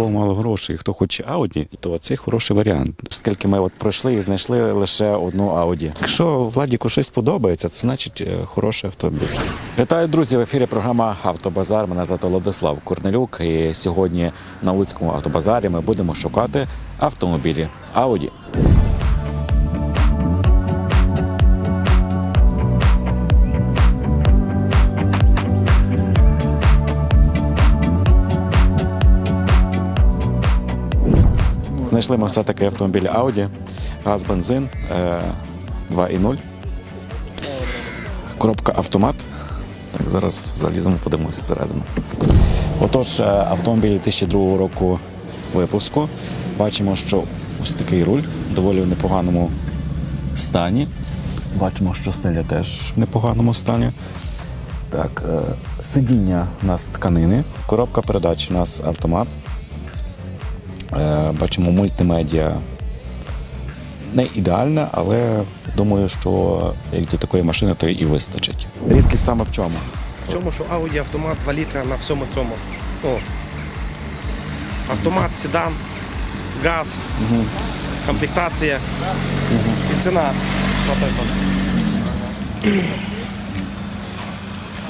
кого мало грошей, хто хоче Ауді, то це хороший варіант. Оскільки ми от пройшли і знайшли лише одну Ауді. Якщо Владіку щось подобається, це значить е, хороший автомобіль. Вітаю, друзі! В ефірі програма Автобазар. Мене звати Владислав Корнелюк. І сьогодні на Луцькому автобазарі ми будемо шукати автомобілі Ауді. Знайшли ми все-таки автомобіль Audi, газ бензин е, 2.0. Коробка автомат. Так, зараз заліземо, подивимося зсередину. Отож, е, автомобіль 2002 року випуску. Бачимо, що ось такий руль доволі в непоганому стані. Бачимо, що стеля теж в непоганому стані. Так, е, сидіння у нас тканини, коробка передач у нас автомат. Е, Бачимо мультимедіа не ідеальна, але думаю, що як для такої машини, то і вистачить. Рідкість саме в чому? В чому, що Audi автомат 2 літра на всьому цьому. О. Автомат, седан, газ, комплектація і ціна.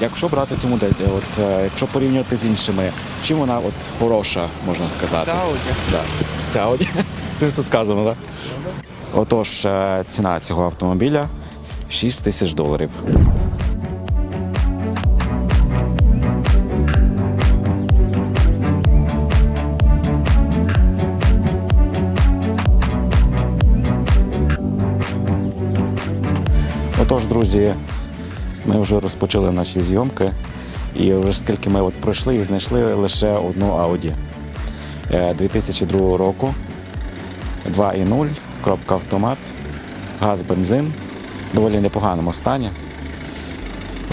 Якщо брати цю модель, от, е, якщо порівнювати з іншими, чим вона от хороша, можна сказати? Це Audi. Да. Це все сказано, так? Отож, е, ціна цього автомобіля 6 тисяч доларів. Отож, друзі, ми вже розпочали наші зйомки, і вже скільки ми от пройшли і знайшли лише одну Audi. Е, 2002 року. 2.0, коробка автомат, газ, бензин, в доволі непоганому стані.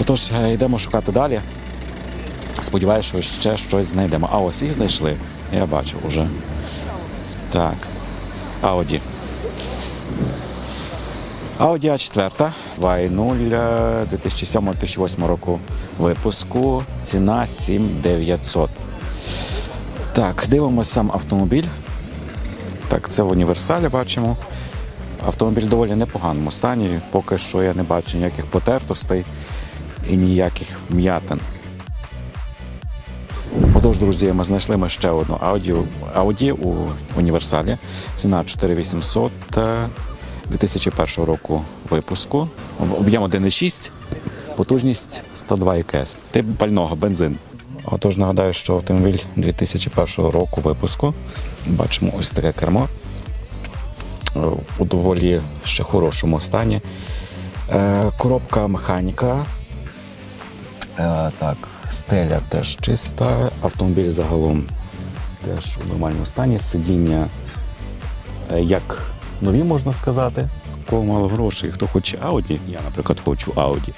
Отож, е, йдемо шукати далі. Сподіваюся, що ще щось знайдемо. А ось і знайшли. Я бачу вже. Так. Audi. Audi A4 2.0 2007-2008 року випуску. Ціна 7900. Так, дивимося сам автомобіль. Так, це в універсалі бачимо. Автомобіль в доволі непоганому стані. Поки що я не бачу ніяких потертостей і ніяких вм'ятин. Отож, друзі, ми знайшли ми ще одну Audi, Audi у універсалі. Ціна 4800 е, 2001 року випуску. Об'єм 1,6, потужність 102 КС. Тип пального, бензин. Отож, нагадаю, що автомобіль 2001 року випуску. Бачимо ось таке кермо у доволі ще хорошому стані. Е, Коробка механіка. Е, Так, стеля теж чиста. Автомобіль загалом теж у нормальному стані. Сидіння е, як нові, можна сказати. Кого мало грошей, хто хоче Audi, я, наприклад, хочу Audi,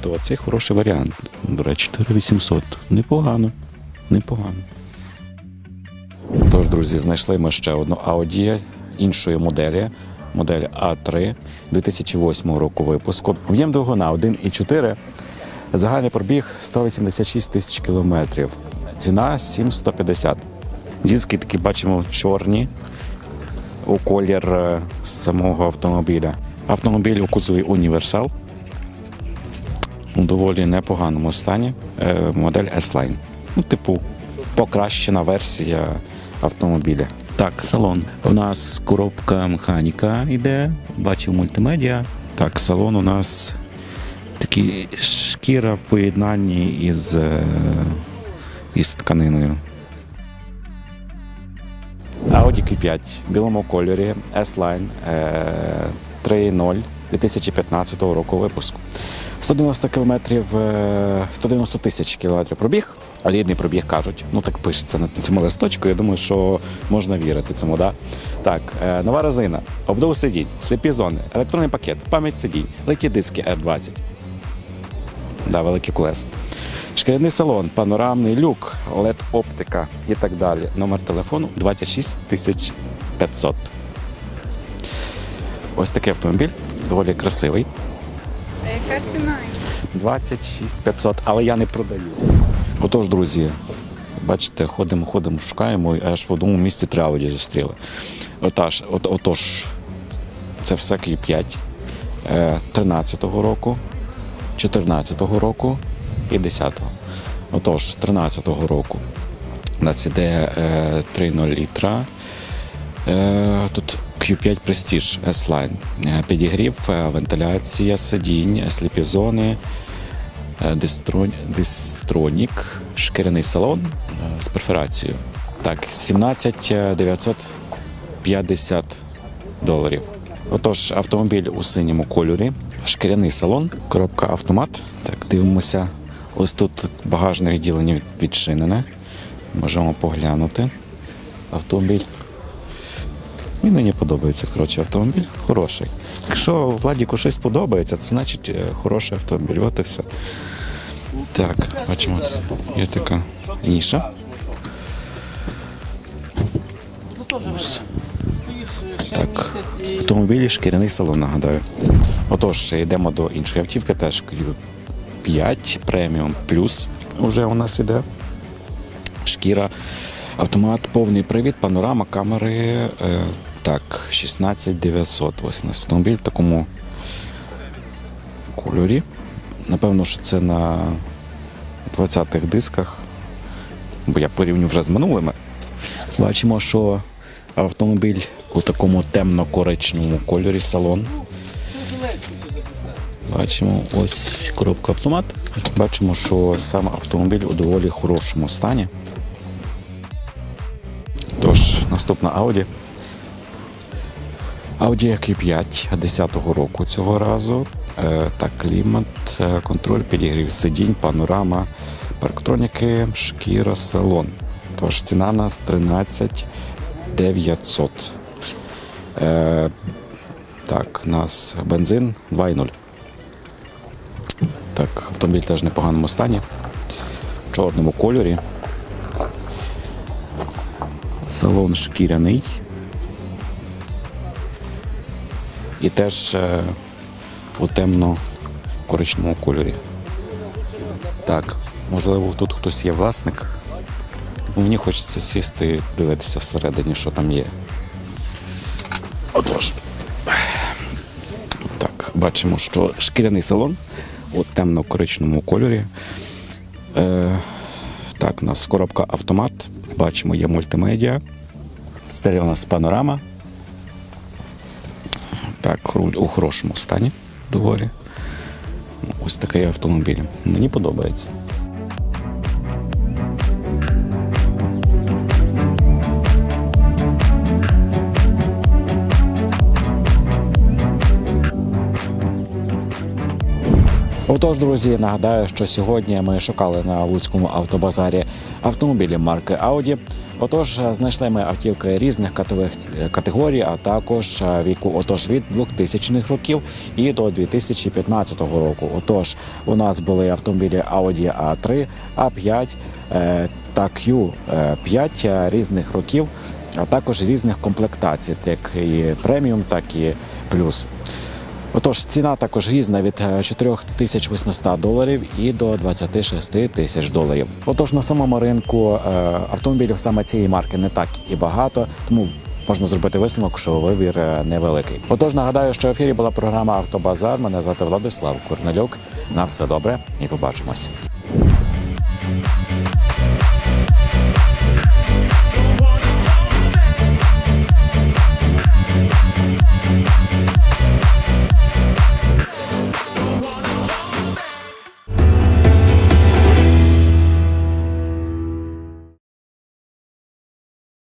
то це хороший варіант. До речі, 4800. Непогано. Непогано. Тож, друзі, знайшли ми ще одну Audi іншої моделі. Модель А3 2008 року випуску. Об'єм двигуна 1,4. Загальний пробіг 186 тисяч кілометрів. Ціна 7150. Диски такі бачимо чорні у колір е, самого автомобіля. Автомобіль у кузові універсал у доволі непоганому стані. Е, Модель S-Line. Ну, типу, покращена версія автомобіля. Так, салон. У нас коробка механіка йде, бачив мультимедіа. Так, салон у нас такий шкіра в поєднанні із, е, із тканиною. Audi Q5 в білому кольорі S-Line е, 3.0 2015 року випуску. 190 кілометрів, е, 190 тисяч кілометрів пробіг. Рідний пробіг кажуть. Ну так пишеться на цьому листочку. Я думаю, що можна вірити цьому. Да? Так, е, нова резина, обдув сидінь, сліпі зони, електронний пакет, пам'ять сидінь, легкі диски R20. Да, великі колеса. Шкіряний салон, панорамний люк, led оптика і так далі. Номер телефону 26 500. Ось такий автомобіль, доволі красивий. А яка ціна? 26 500, але я не продаю. Отож, друзі, бачите, ходимо, ходимо, шукаємо, аж в одному місці три зустріли. Отож, от, отож, це все Q5 е, 13-го року, 14-го року і 10-го. Отож, 13-го року у нас іде е, 3,0 літра. Е, Тут Q5 Prestige S-Line. Е, Підігрів, е, вентиляція, сидінь, сліпі-зони, е, дистрон- дистронік, шкіряний салон е, з перфорацією. Так, 17 950 доларів. Отож, автомобіль у синьому кольорі, шкіряний салон, коробка автомат. Так, дивимося. Ось тут багажне відділення відчинене. Можемо поглянути. Автомобіль. Мені мені подобається коротше, автомобіль. Хороший. Якщо Владіку щось подобається, це значить е, хороший автомобіль. От і все. Так, бачимо, є така ніша. Ось. Так, автомобілі шкіряний салон, нагадаю. Отож, йдемо до іншої автівки, теж Q5 преміум плюс уже у нас іде. Шкіра, автомат, повний привід, панорама, камери. Е, так, 16900. Ось у нас автомобіль в такому кольорі. Напевно, що це на 20-х дисках. Бо я порівню вже з минулими. Бачимо, що автомобіль у такому темно-коричневому кольорі салон. Бачимо ось коробка автомат. Бачимо, що сам автомобіль у доволі хорошому стані. Тож, наступна Audi. Audi Q5 10-го року цього разу. Е, так, клімат, е, контроль, підігрів сидінь, панорама, парктроніки, шкіра, салон. Тож ціна у нас 13 900. Е, так, у нас бензин 2,0. Так, автомобіль теж в непоганому стані. В чорному кольорі. Салон шкіряний. І теж е, у темно-коричневому кольорі. Так, можливо, тут хтось є власник. Мені хочеться сісти і дивитися всередині, що там є. Отож. Так, бачимо, що шкіряний салон у темно-коричному кольорі. Е, так, у нас коробка автомат. Бачимо, є мультимедіа. Стеля у нас панорама. Так, у хорошому стані доволі. Ось такий автомобіль. Мені подобається. Отож, друзі, нагадаю, що сьогодні ми шукали на Луцькому автобазарі автомобілі марки Audi. Отож, знайшли ми автівки різних катових категорій, а також е, віку отож від 2000-х років і до 2015 року. Отож, у нас були автомобілі Audi A3, A5 е, та Q5 е, різних років, а також різних комплектацій, як і преміум, так і плюс. Отож, ціна також різна від е, 4800 доларів і до 26 тисяч доларів. Отож, на самому ринку е, автомобілів саме цієї марки не так і багато, тому можна зробити висновок, що вибір е, невеликий. Отож, нагадаю, що в ефірі була програма Автобазар. Мене звати Владислав Курнельок. На все добре і побачимось.